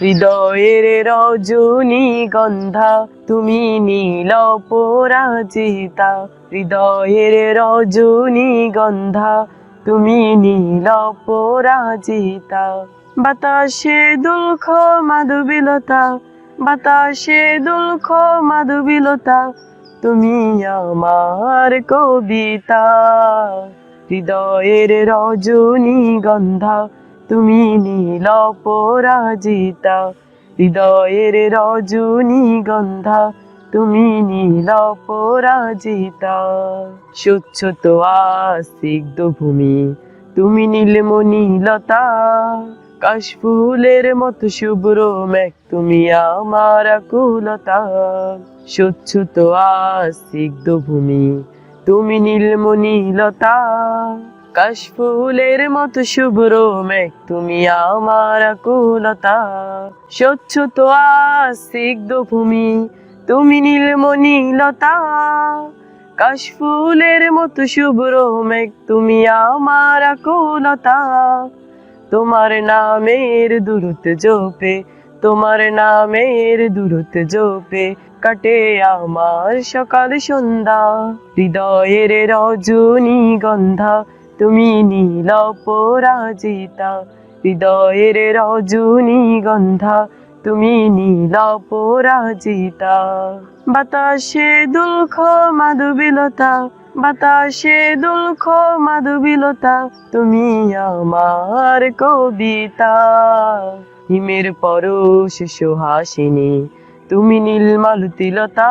হৃদয়ের রজনী গন্ধা, তুমি নীল পরাজিতা। হৃদয়ের রজনী গন্ধা, তুমি নীল পরাজিতা। বাতাসে দুলখ মাধুবিলতা। বাতাসে দুলখ মাধুবিলতা। তুমি আমার কবিতা। হৃদয়ের রজনী গন্ধা তুমি নীল পরাজিতা, হৃদয়ের রজনী গন্ধা, তুমি নীল পরাজিতা। স্বচ্ছ তো সিগ্ধ ভূমি তুমি নীলমণি লতা কাশফুলের মতো শুভ্র মেঘ, তুমি আমার কুলতা স্বচ্ছ তো সিগ্ধ ভূমি তুমি নীলমণি লতা কাশফুলের মতো শুভ্র মেঘ, তুমি আমার কুলতা স্বচ্ছ তো সিগ্ধ ভূমি, তুমি নীলমণি লতা কাশফুলের মতো শুভ্র মেঘ, তুমি আমার কুলতা তোমার নামের দূরত জোপে, তোমার নামের দূরত জোপে, কাটে আমার সকাল সন্ধ্যা। হৃদয়ের রজনী গন্ধা তুমি নীল পরাজিতা, হৃদয়ের রজনী গন্ধা। তুমি নীল পরাজিতা। বাতাসে দুলখ মাধুবিলতা। বাতাসে দুলখ মাধুবিলতা। তুমি আমার কবিতা। হিমের পরশ সুহাসিনী, তুমি নীল মালতিলতা।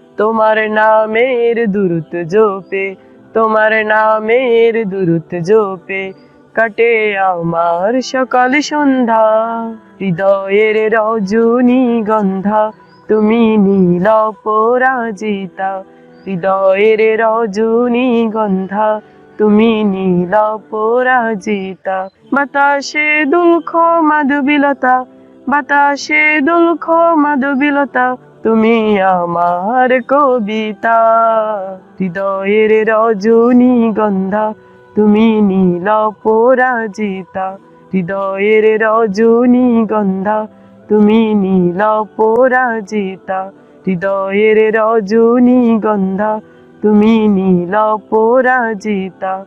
তোমার নামের দূরত জোপে, তোমার নামের দূরত জোপে, কাটে আমার সকাল সন্ধ্যা, হৃদয়ের রজনী গন্ধা, তুমি নীল পরাজিতা, হৃদয়ের রজনী গন্ধা, তুমি নীল পরাজিতা। বাতাসে দুলখ মাধুবিলতা, বাতাসে দুলখ মাধুবিলতা তুমি আমার কবিতা, হৃদয়ের রজনী গন্ধা, তুমি নীল পরাজিতা, হৃদয়ের রজনী গন্ধা, তুমি নীল পরাজিতা, হৃদয়ের রজনী গন্ধা, তুমি নীল পরাজিতা।